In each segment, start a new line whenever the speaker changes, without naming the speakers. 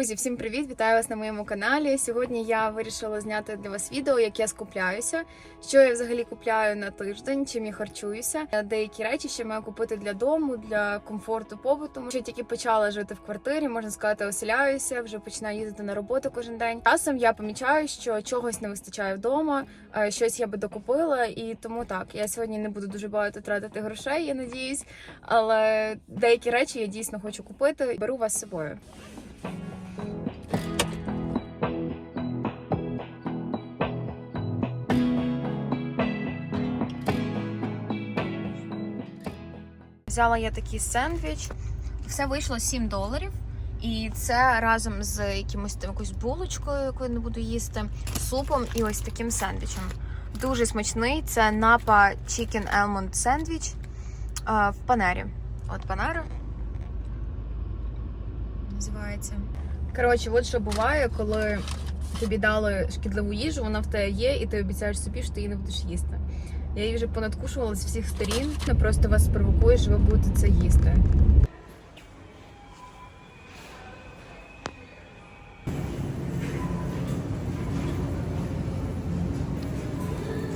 Друзі, всім привіт! Вітаю вас на моєму каналі. Сьогодні я вирішила зняти для вас відео, як я скупляюся, що я взагалі купляю на тиждень, чим я харчуюся. Деякі речі ще маю купити для дому, для комфорту побуту. Що тільки почала жити в квартирі, можна сказати, оселяюся, вже починаю їздити на роботу кожен день. Часом я помічаю, що чогось не вистачає вдома, е, щось я би докупила, і тому так я сьогодні не буду дуже багато тратити грошей, я надіюсь, але деякі речі я дійсно хочу купити. Беру вас з собою. Взяла я такий сендвіч. Все вийшло 7 доларів. І це разом з якимось там якоюсь булочкою, яку я не буду їсти, супом і ось таким сендвічем. Дуже смачний. Це Napa Chicken Almond Sandwich в панері. От панера. Називається. Коротше, от що буває, коли тобі дали шкідливу їжу, вона в тебе є, і ти обіцяєш собі, що ти її не будеш їсти. Я її вже понадкушувала з всіх сторін. Вона просто вас спровокує, що ви будете це їсти.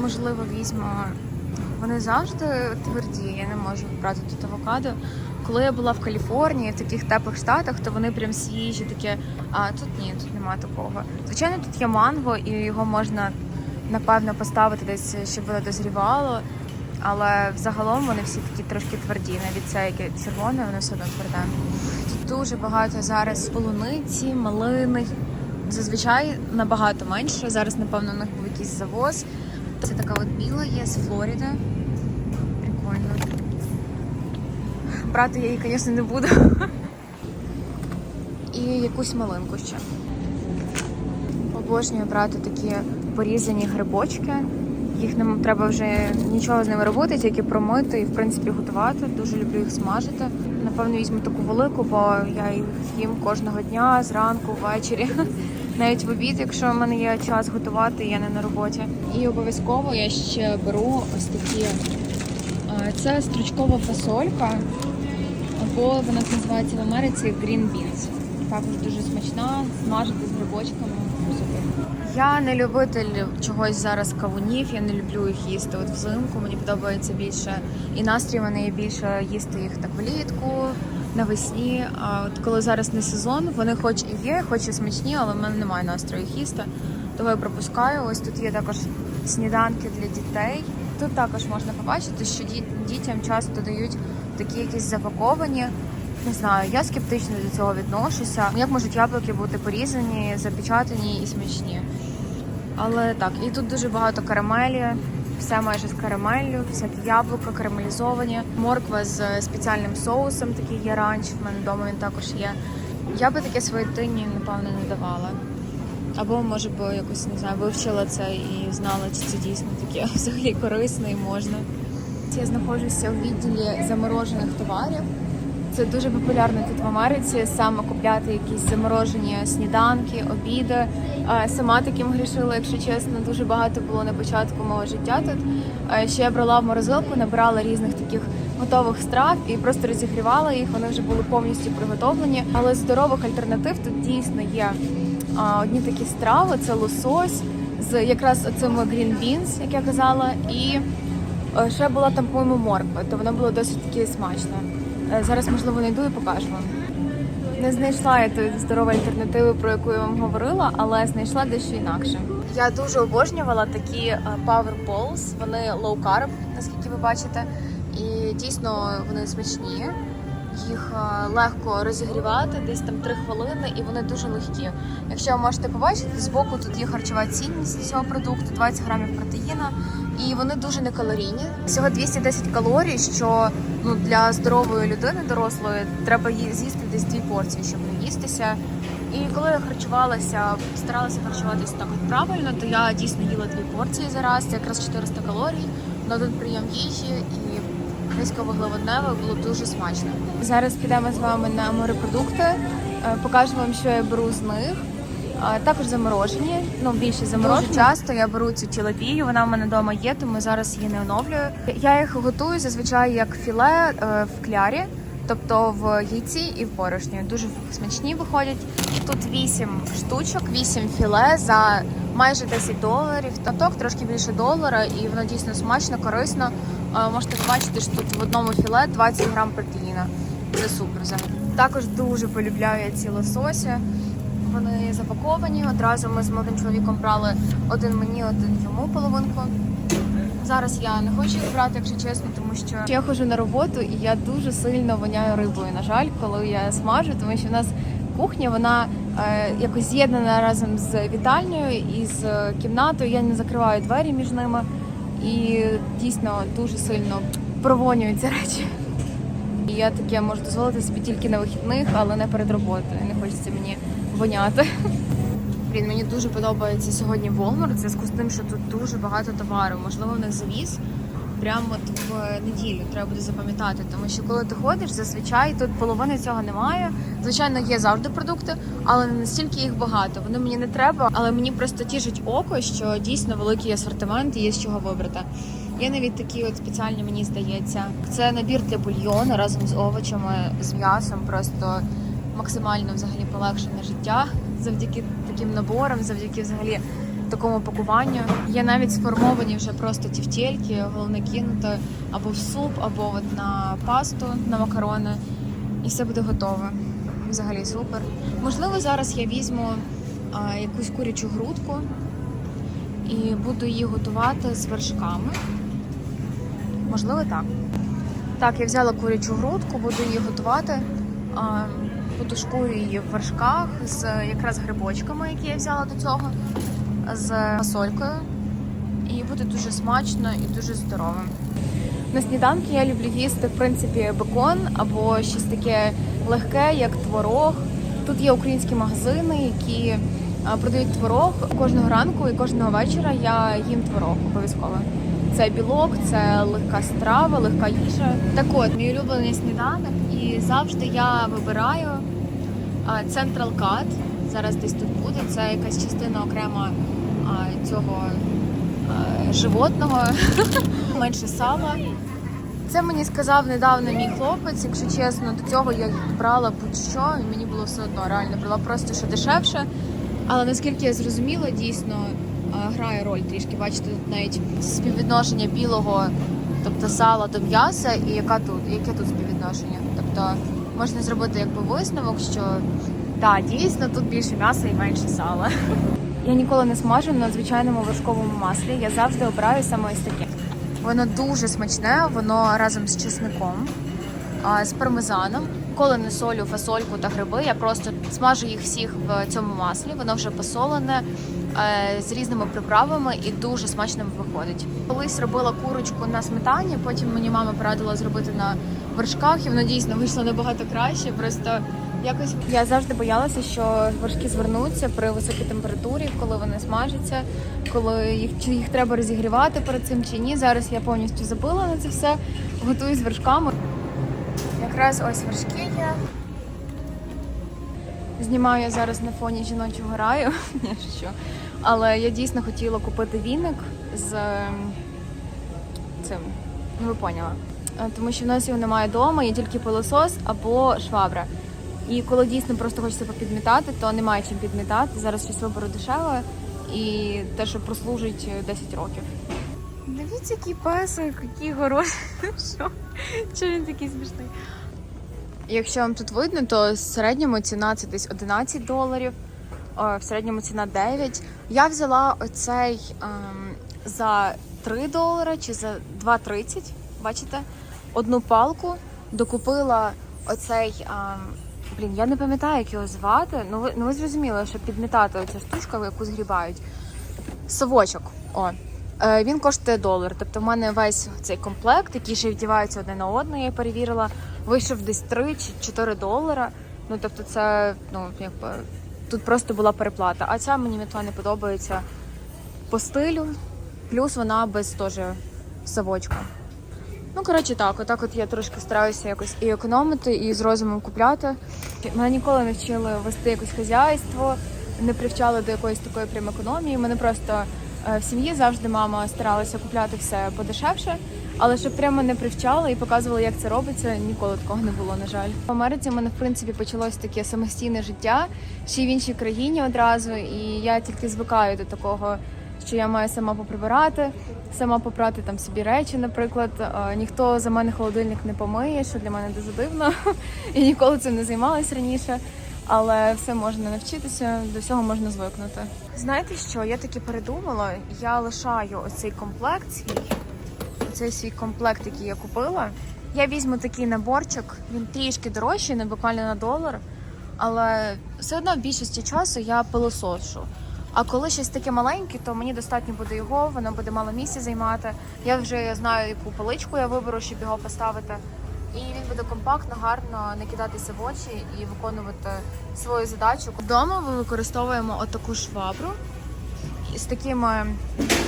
Можливо, візьму. Вони завжди тверді, я не можу брати тут авокадо. Коли я була в Каліфорнії, в таких теплих штатах, то вони прям свіжі, такі. А тут ні, тут немає такого. Звичайно, тут є манго, і його можна напевно поставити десь, щоб воно дозрівало. Але взагалом вони всі такі трошки тверді. Навіть це яке червоне, воно все одно тверде. Тут дуже багато зараз полуниці, малини. Зазвичай набагато менше. Зараз, напевно, у них був якийсь завоз. Це така от біла є з Флориди. Прикольно. Брати я її, звісно, не буду. І якусь малинку ще. Обожнюю брати такі порізані грибочки. Їх не треба вже нічого з ними робити, тільки промити і в принципі готувати. Дуже люблю їх смажити. Напевно, візьму таку велику, бо я їх їм кожного дня, зранку, ввечері. Навіть в обід, якщо в мене є час готувати, я не на роботі. І обов'язково я ще беру ось такі. Це стручкова фасолька, або вона називається в Америці Green Beans. Також дуже смачна, смажити з грибочками. Я не любитель чогось зараз кавунів, я не люблю їх їсти от взимку. Мені подобається більше і настрій мене є більше їсти їх так влітку, навесні. А от коли зараз не сезон, вони хоч і є, хоч і смачні, але в мене немає настрою їх їсти. Тому я пропускаю. Ось тут є також сніданки для дітей. Тут також можна побачити, що діт- дітям часто дають такі якісь запаковані. Не знаю, я скептично до цього відношуся. Як можуть яблуки бути порізані, запечатані і смачні? Але так, і тут дуже багато карамелі, все майже з карамеллю, всякі яблука карамелізовані, морква з спеціальним соусом, такий є ранч. В мене вдома він також є. Я би таке своїй дитині, напевно, не давала. Або, може би, якось не знаю, вивчила це і знала, чи це дійсно таке взагалі корисно і можна. Я знаходжуся у відділі заморожених товарів. Це дуже популярно тут в Америці, саме купляти якісь заморожені сніданки, обіди. Е, Сама таким грішила, якщо чесно, дуже багато було на початку мого життя тут. Е, Ще я брала в морозилку, набирала різних таких готових страв і просто розігрівала їх. Вони вже були повністю приготовлені. Але здорових альтернатив тут дійсно є одні такі страви: це лосось з якраз оцими green beans, як я казала, і е, ще була там, по-моєму, морква, то воно було досить таки смачно. Е, Зараз, можливо, знайду і покажу вам. Не знайшла я тої здорової альтернативи, про яку я вам говорила, але знайшла дещо інакше. Я дуже обожнювала такі е, Power Balls, вони low carb, наскільки ви бачите, і дійсно вони смачні. Їх е, легко розігрівати, десь там 3 хвилини, і вони дуже легкі. Якщо ви можете побачити, збоку тут є харчова цінність цього продукту, 20 грамів протеїна, і вони дуже некалорійні. Всього 210 калорій, що ну для здорової людини дорослої треба з'їсти десь дві порції, щоб не їстися. І коли я харчувалася, старалася харчуватися так правильно, то я дійсно їла дві порції за раз, це якраз 400 калорій на один прийом їжі і низьковуглеводневе було дуже смачно. Зараз підемо з вами на морепродукти, е, покажу вам, що я беру з них. Також заморожені, ну більше заморожені. Дуже часто я беру цю тілапію, вона в мене вдома є, тому зараз її не оновлюю. Я їх готую зазвичай як філе е, в клярі. Тобто в яйці і в борошні. Дуже смачні виходять. Тут 8 штучок, 8 філе за майже 10 доларів. Таток трошки більше долара, і воно дійсно смачно, корисно. Е, Можете побачити, що тут в одному філе 20 грам протеїна. Це супер взагалі. Також дуже полюбляю я ці лососі. Вони запаковані. Одразу ми з молодим чоловіком брали один мені, один йому половинку. Зараз я не хочу їх брати, якщо чесно, тому що я ходжу на роботу і я дуже сильно воняю рибою. На жаль, коли я смажу, тому що в нас кухня вона якось з'єднана разом з вітальнею і з кімнатою. Я не закриваю двері між ними і дійсно дуже сильно провонюють ці речі. Я таке можу дозволити собі тільки на вихідних, але не перед роботою. Не хочеться мені воняти. Блін, мені дуже подобається сьогодні Walmart в зв'язку з тим, що тут дуже багато товару. Можливо, них завіз прямо от в неділю. Треба буде запам'ятати. Тому що коли ти ходиш, зазвичай тут половини цього немає. Звичайно, є завжди продукти, але не настільки їх багато. Вони мені не треба, але мені просто тішить око, що дійсно великий асортимент і є з чого вибрати. Є навіть такі от спеціальні, мені здається. Це набір для бульйону разом з овочами, з м'ясом. Просто максимально взагалі полегшене життя завдяки таким наборам, завдяки взагалі такому пакуванню. Є навіть сформовані вже просто тівтєльки, головне кинути або в суп, або от на пасту, на макарони, і все буде готове. Взагалі супер. Можливо, зараз я візьму а, якусь курячу грудку і буду її готувати з вершками. Можливо, так. Так, я взяла курячу грудку, буду її готувати. А, Потушкую її в вершках з якраз грибочками, які я взяла до цього, з фасолькою. І буде дуже смачно і дуже здоровим. На сніданки я люблю їсти, в принципі, бекон або щось таке легке, як творог. Тут є українські магазини, які продають творог кожного ранку і кожного вечора я їм творог обов'язково. Це білок, це легка страва, легка їжа. Так от, мій улюблений сніданок, і завжди я вибираю Central Cut. Зараз десь тут буде. Це якась частина окрема цього животного, менше сала. Це мені сказав недавно мій хлопець, якщо чесно, до цього я брала будь-що, і мені було все одно реально брала просто що дешевше. Але наскільки я зрозуміла, дійсно грає роль трішки. Бачите, тут навіть співвідношення білого, тобто сала до м'яса, і яка тут, яке тут співвідношення. Тобто можна зробити якби висновок, що так, дійсно тут більше м'яса і менше сала. Я ніколи не смажу на звичайному вершковому маслі. Я завжди обираю саме ось таке. Воно дуже смачне, воно разом з чесником, з пармезаном. Коли не солю фасольку та гриби, я просто смажу їх всіх в цьому маслі. Воно вже посолене е, з різними приправами і дуже смачно виходить. Колись робила курочку на сметані, потім мені мама порадила зробити на вершках, і воно дійсно вийшло набагато краще. Просто якось я завжди боялася, що вершки звернуться при високій температурі, коли вони смажаться, коли їх чи їх треба розігрівати перед цим чи ні. Зараз я повністю забила на це все, готую з вершками. Якраз ось вершки є. Знімаю я зараз на фоні жіночого раю, що. але я дійсно хотіла купити віник з ем, цим. Ну, ви поняла. Е, Тому що в нас його немає вдома, є тільки пилосос або швабра. І коли дійсно просто хочеться попідмітати, то немає чим підмітати. Зараз щось виберу дешеве і те, що прослужить 10 років. Дивіться, який песик, який хороший. Що? Чому він такий смішний? Якщо вам тут видно, то в середньому ціна це десь 11 доларів, о, в середньому ціна 9. Я взяла оцей ем, за 3 долари чи за 2,30, бачите? Одну палку, докупила оцей. Ем, блін, я не пам'ятаю, як його звати. Ну ви, ну ви зрозуміли, що підмітати оця штучка, яку згрібають. Совочок. О. Е, Він коштує долар. Тобто в мене весь цей комплект, який ще вдівається один на одне, я перевірила, вийшов десь 3 чи 4 долара. Ну тобто, це ну якби тут просто була переплата. А ця мені метла не подобається по стилю, плюс вона без теж совочка. Ну, коротше, так, отак от я трошки стараюся якось і економити, і з розумом купляти. Мене ніколи не вчили вести якось хазяйство, не привчали до якоїсь такої прям економії. Мене просто е, в сім'ї завжди мама старалася купляти все подешевше. Але щоб прямо не привчали і показували, як це робиться, ніколи такого не було, на жаль. В Америці в мене в принципі почалось таке самостійне життя ще й в іншій країні одразу, і я тільки звикаю до такого, що я маю сама поприбирати, сама попрати там собі речі, наприклад. Е, Ніхто за мене холодильник не помиє, що для мене дуже дивно. І ніколи цим не займалась раніше. Але все можна навчитися, до всього можна звикнути. Знаєте що? Я таки передумала. Я лишаю оцей комплект свій, цей свій комплект, який я купила. Я візьму такий наборчик, він трішки дорожчий, не буквально на долар, але все одно в більшості часу я пилосошу. А коли щось таке маленьке, то мені достатньо буде його, воно буде мало місця займати. Я вже знаю, яку поличку я виберу, щоб його поставити. І він буде компактно, гарно не кидатися в очі і виконувати свою задачу. Вдома ми використовуємо отаку швабру з такими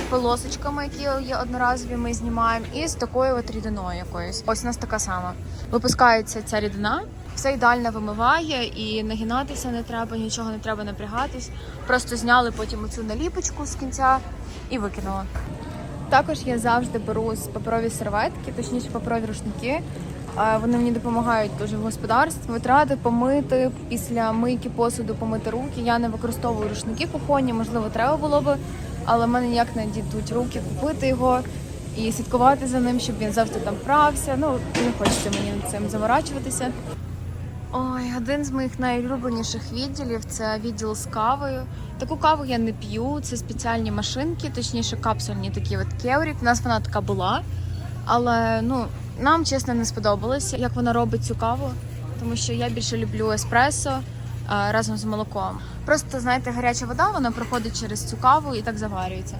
полосочками, які є одноразові, ми знімаємо, і з такою от рідиною якоюсь. Ось у нас така сама. Випускається ця рідина, все ідеально вимиває, і нагинатися не треба, нічого не треба напрягатись. Просто зняли потім оцю наліпочку з кінця і викинули. Також я завжди беру з паперові серветки, точніше паперові рушники. Вони мені допомагають дуже в господарстві. Витрати помити після мийки посуду, помити руки. Я не використовую рушники кухонні, можливо, треба було би, але в мене ніяк не дійдуть руки купити його і слідкувати за ним, щоб він завжди там прався. Ну не хочеться мені цим заморачуватися. Ой, один з моїх найулюбленіших відділів це відділ з кавою. Таку каву я не п'ю. Це спеціальні машинки, точніше, капсульні такі от кеврік. У нас вона така була. Але ну нам чесно не сподобалося, як вона робить цю каву, тому що я більше люблю еспресо а, разом з молоком. Просто знаєте, гаряча вода вона проходить через цю каву і так заварюється.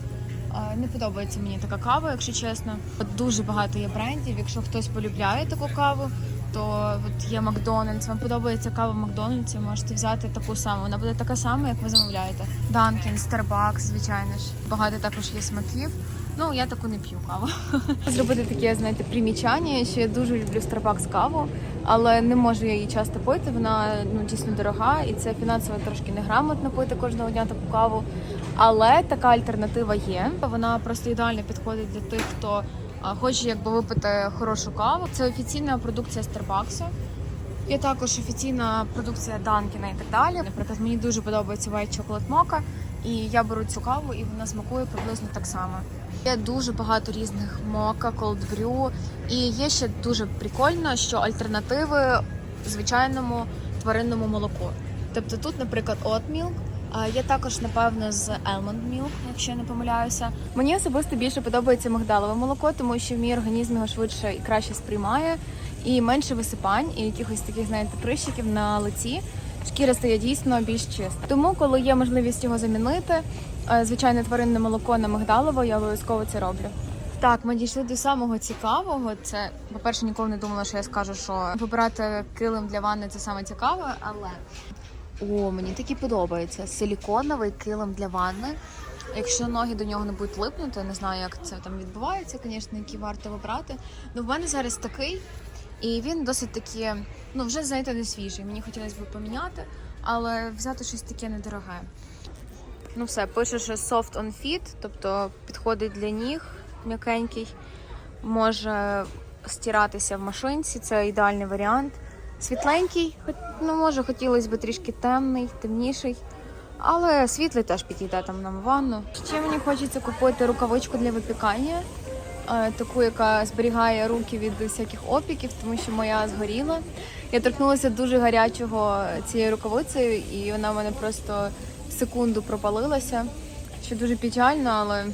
А, Не подобається мені така кава, якщо чесно. Дуже багато є брендів. Якщо хтось полюбляє таку каву, то от є Макдональдс. Вам подобається кава в Макдональдсі, можете взяти таку саму. Вона буде така сама, як ви замовляєте. Данкін, Starbucks, звичайно ж. Багато також є смаків. Ну, я таку не п'ю каву. Зробити таке, знаєте, примічання, що я дуже люблю Starbucks каву, але не можу я її часто пити. Вона ну дійсно дорога, і це фінансово трошки неграмотно пити кожного дня таку каву. Але така альтернатива є. Вона просто ідеально підходить для тих, хто хоче якби випити хорошу каву. Це офіційна продукція Starbucks. Є також офіційна продукція Данкіна і так далі. Наприклад, мені дуже подобається White Chocolate Mocha, і я беру цю каву, і вона смакує приблизно так само. Є дуже багато різних мока, brew, і є ще дуже прикольно, що альтернативи звичайному тваринному молоку. Тобто тут, наприклад, а є також, напевно, з almond milk, якщо я не помиляюся. Мені особисто більше подобається мигдалове молоко, тому що мій організм його швидше і краще сприймає, і менше висипань, і якихось таких, знаєте, прищиків на лиці. Шкіра стає дійсно більш чиста. Тому, коли є можливість його замінити, е, звичайне тваринне молоко на мигдалово, я обов'язково це роблю. Так, ми дійшли до самого цікавого. Це, по-перше, ніколи не думала, що я скажу, що вибирати килим для ванни це саме цікаве, але о, мені такі подобається. Силіконовий килим для ванни. Якщо ноги до нього не будуть липнути, не знаю, як це там відбувається, звісно, які варто вибрати. Ну, в мене зараз такий, і він досить таки, ну вже знаєте, не свіжий. Мені хотілося б поміняти, але взяти щось таке недороге. Ну все, пише, що soft on fit, тобто підходить для ніг, м'якенький, може стиратися в машинці, це ідеальний варіант. Світленький, ну може хотілося б трішки темний, темніший. Але світлий теж підійде там на ванну. Ще мені хочеться купити рукавичку для випікання, таку, яка зберігає руки від всяких опіків, тому що моя згоріла. Я торкнулася дуже гарячого цією рукавицею, і вона в мене просто секунду пропалилася. Що дуже печально, але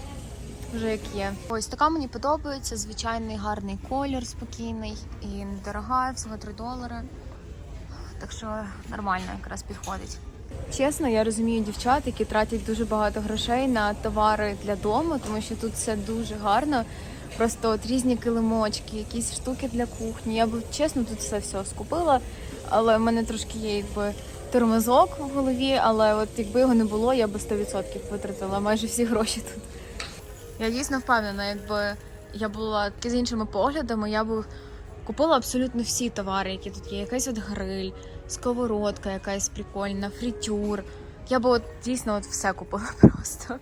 вже як є. Ось така мені подобається. Звичайний гарний колір, спокійний і недорога, всього 3 долари. Так що нормально якраз підходить. Чесно, я розумію дівчат, які тратять дуже багато грошей на товари для дому, тому що тут все дуже гарно. Просто от різні килимочки, якісь штуки для кухні. Я б чесно тут все все скупила, але в мене трошки є якби тормозок в голові, але от якби його не було, я би 100% витратила майже всі гроші тут. Я дійсно впевнена, якби я була з іншими поглядами, я б купила абсолютно всі товари, які тут є. Якийсь от гриль, сковородка якась прикольна, фритюр. Я б от дійсно от все купила просто.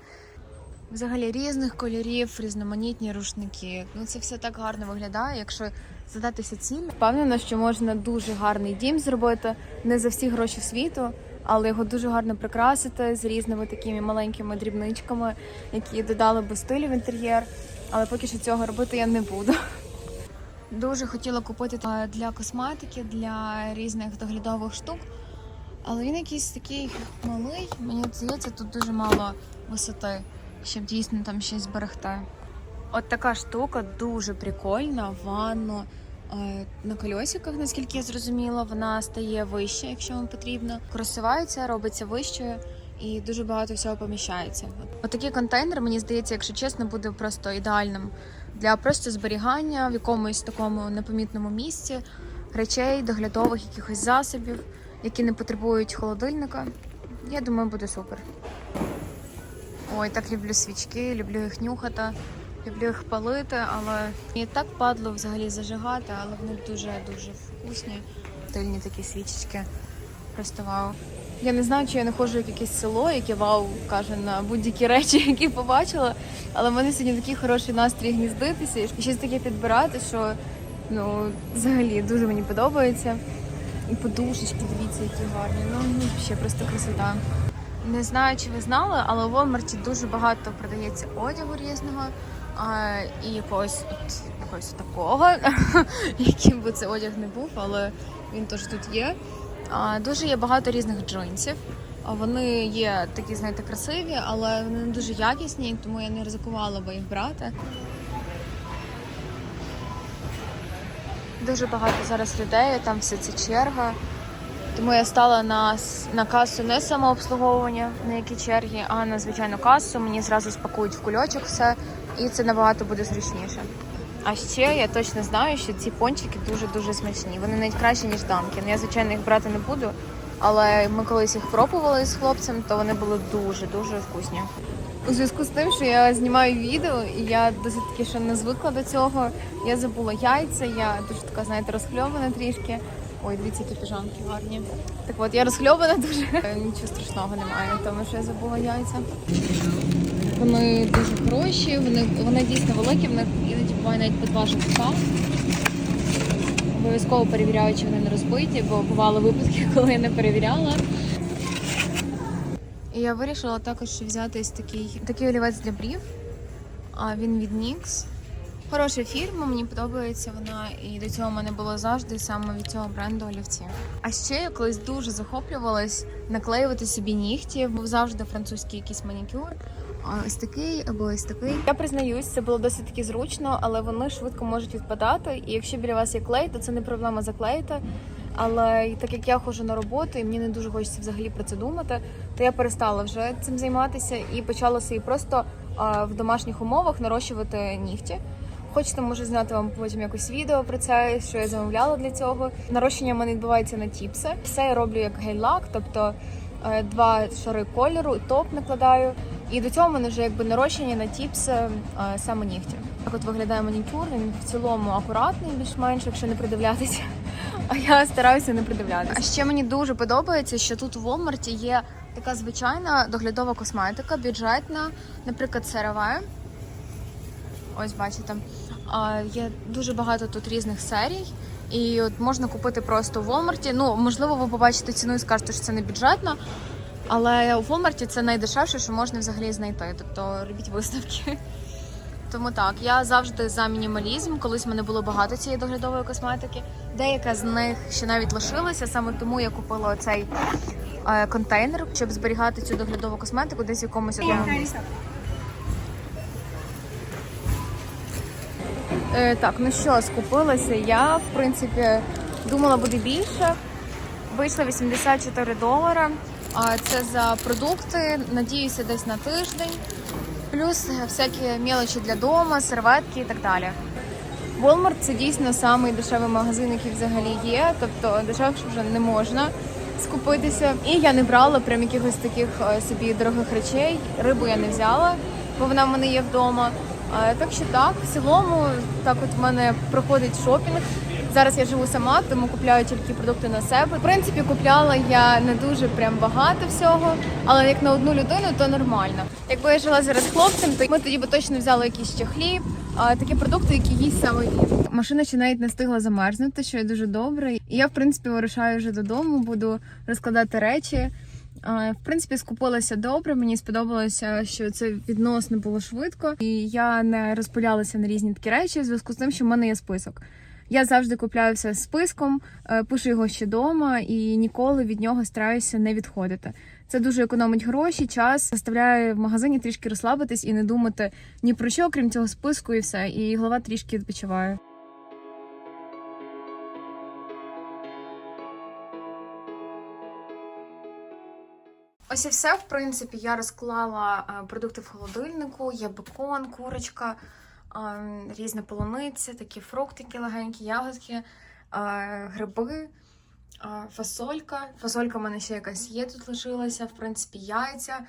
Взагалі різних кольорів, різноманітні рушники. Ну це все так гарно виглядає, якщо задатися ціль. Впевнена, що можна дуже гарний дім зробити не за всі гроші світу, але його дуже гарно прикрасити з різними такими маленькими дрібничками, які додали би стилю в інтер'єр. Але поки що цього робити я не буду. Дуже хотіла купити е, для косметики, для різних доглядових штук. Але він якийсь такий малий. Мені здається, тут дуже мало висоти, щоб дійсно там щось зберегти. От така штука дуже прикольна. Ванну е, на кольосиках, наскільки я зрозуміла, вона стає вище, якщо вам потрібно. Кросувається, робиться вищою і дуже багато всього поміщається. От контейнер, мені здається, якщо чесно, буде просто ідеальним для просто зберігання в якомусь такому непомітному місці речей, доглядових якихось засобів, які не потребують холодильника. Я думаю, буде супер. Ой, так люблю свічки, люблю їх нюхати, люблю їх палити, але мені так падло взагалі зажигати, але вони дуже-дуже вкусні. Тильні такі свічечки. Просто вау. Я не знаю, чи я не ходжу як якесь село, яке вау каже на будь-які речі, які побачила. Але в мене сьогодні такий хороший настрій гніздитися і щось таке підбирати, що ну взагалі дуже мені подобається. І подушечки, дивіться, які гарні. Ну ще просто красота. Не знаю, чи ви знали, але у Walmart дуже багато продається одягу різного. А, і якогось от якогось такого, яким би це одяг не був, але він теж тут є. А, дуже є багато різних джинсів. Вони є такі, знаєте, красиві, але вони не дуже якісні, тому я не ризикувала би їх брати. Дуже багато зараз людей, там вся ця черга. Тому я стала на, на касу не самообслуговування, на які черги, а на звичайну касу. Мені зразу спакують в кульочок все, і це набагато буде зручніше. А ще я точно знаю, що ці пончики дуже-дуже смачні. Вони навіть кращі, ніж дамки. Ну, я, звичайно, їх брати не буду, але ми колись їх пробували з хлопцем, то вони були дуже-дуже вкусні. У зв'язку з тим, що я знімаю відео, і я досить таки ще не звикла до цього. Я забула яйця, я дуже така, знаєте, розхльована трішки. Ой, дивіться, які піжамки гарні. Так от, я розхльована дуже. Е, Нічого страшного немає, тому що я забула яйця. Вони дуже хороші, вони, вони дійсно великі, в них іноді буває навіть по два жовтка. Обов'язково перевіряю, чи вони не розбиті, бо бували випадки, коли я не перевіряла. І я вирішила також взяти ось такий, такий олівець для брів. А він від NYX. Хороша фірма, мені подобається вона, і до цього в мене було завжди саме від цього бренду олівці. А ще я колись дуже захоплювалась наклеювати собі нігті. Був завжди французький якийсь манікюр. Ось такий або ось такий. Я признаюсь, це було досить таки зручно, але вони швидко можуть відпадати. І якщо біля вас є клей, то це не проблема заклеїти. Але так як я ходжу на роботу і мені не дуже хочеться взагалі про це думати, то я перестала вже цим займатися і почала собі просто в домашніх умовах нарощувати нігті. Хочете, можу зняти вам потім якось відео про це, що я замовляла для цього. Нарощення в мене відбувається на тіпси. Все я роблю як гель-лак, тобто е, два шари кольору, топ накладаю. І до цього в мене вже якби нарощення на тіпси е, саме нігті. Так от виглядає манікюр, він в цілому акуратний, більш-менш, якщо не придивлятися. А я стараюся не придивлятися. А ще мені дуже подобається, що тут у Walmart є така звичайна доглядова косметика, бюджетна, наприклад, CeraVe. Ось бачите. Є дуже багато тут різних серій. І от можна купити просто в Walmart. Ну, можливо, ви побачите ціну і скажете, що це не бюджетно. Але у Walmart це найдешевше, що можна взагалі знайти. Тобто робіть виставки. Тому так, я завжди за мінімалізм. Колись в мене було багато цієї доглядової косметики. Деяка з них ще навіть лишилася. Саме тому я купила цей е, контейнер, щоб зберігати цю доглядову косметику десь в якомусь одному місці. Е, так, ну що, скупилася я, в принципі, думала буде більше. Вийшло 84 долара. А це за продукти, надіюся, десь на тиждень. Плюс всякі мелочі для дому, серветки і так далі. Walmart це дійсно самий дешевий магазин, який взагалі є. Тобто дешевше вже не можна скупитися. І я не брала прям якихось таких е, собі дорогих речей. Рибу я не взяла, бо вона в мене є вдома. Так що так, в цілому, так от в мене проходить шопінг. Зараз я живу сама, тому купляю тільки продукти на себе. В принципі, купляла я не дуже прям багато всього, але як на одну людину, то нормально. Якби я жила зараз хлопцем, то ми тоді би точно взяли якийсь ще хліб, такі продукти, які їсть саме він. Машина ще навіть не встигла замерзнути, що є дуже добре. І я, в принципі, вирушаю вже додому, буду розкладати речі. В принципі, скупилася добре. Мені сподобалося, що це відносно було швидко, і я не розпилялася на різні такі речі в зв'язку з тим, що в мене є список. Я завжди купляю все списком, е, пишу його ще вдома і ніколи від нього стараюся не відходити. Це дуже економить гроші, час заставляє в магазині трішки розслабитись і не думати ні про що, крім цього списку, і все. І голова трішки відпочиває. Ось і все. В принципі, я розклала е, продукти в холодильнику. Є бекон, курочка, е, різна полуниця, такі фруктики легенькі, ягодки, е, гриби, фасолька. Фасолька в мене ще якась є тут лишилася, в принципі, яйця.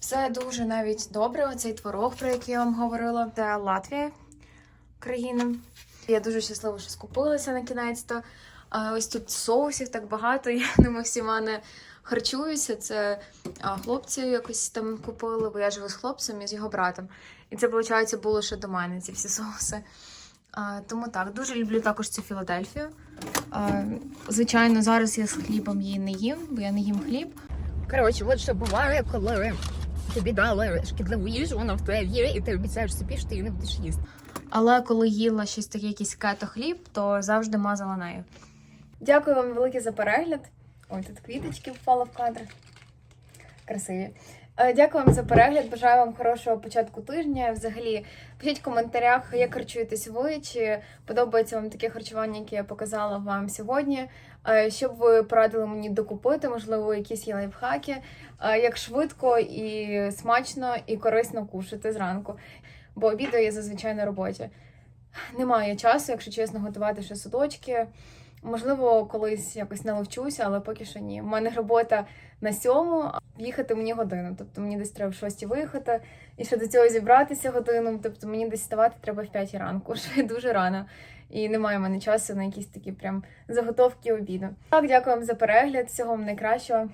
Все дуже навіть добре. Оцей творог, про який я вам говорила. Це Латвія країна. Я дуже щаслива, що скупилася на кінець-то. Ось тут соусів так багато. Я ними всіма не харчуюся. Це хлопці якось там купили, бо я живу з хлопцем і з його братом. І це, виходить, було ще до мене, ці всі соуси. Тому так, дуже люблю також цю Філадельфію. Звичайно, зараз я з хлібом її не їм, бо я не їм хліб.
Коротше, от що буває, коли тобі дали шкідливу їжу, вона в твоє віри, і ти обіцяєш собі, що ти її не будеш їсти.
Але коли їла щось таке, якийсь кето хліб, то завжди мазала нею. Дякую вам велике за перегляд. Ой, тут квіточки впали в кадр. Красиві. Е, Дякую вам за перегляд. Бажаю вам хорошого початку тижня. Взагалі, пишіть в коментарях, як харчуєтесь ви, чи подобається вам таке харчування, яке я показала вам сьогодні. Е, Щоб ви порадили мені докупити, можливо, якісь є лайфхаки, е, як швидко і смачно і корисно кушати зранку. Бо обідаю я зазвичай на роботі. Немає часу, якщо чесно, готувати ще судочки. Можливо, колись якось навчуся, але поки що ні. У мене робота на сьому, а їхати мені годину. Тобто мені десь треба в шості виїхати, і ще до цього зібратися годину. Тобто мені десь ставати треба в п'ятій ранку, що я дуже рано. І немає в мене часу на якісь такі прям заготовки обіду. Так, дякую вам за перегляд. Всього вам найкращого.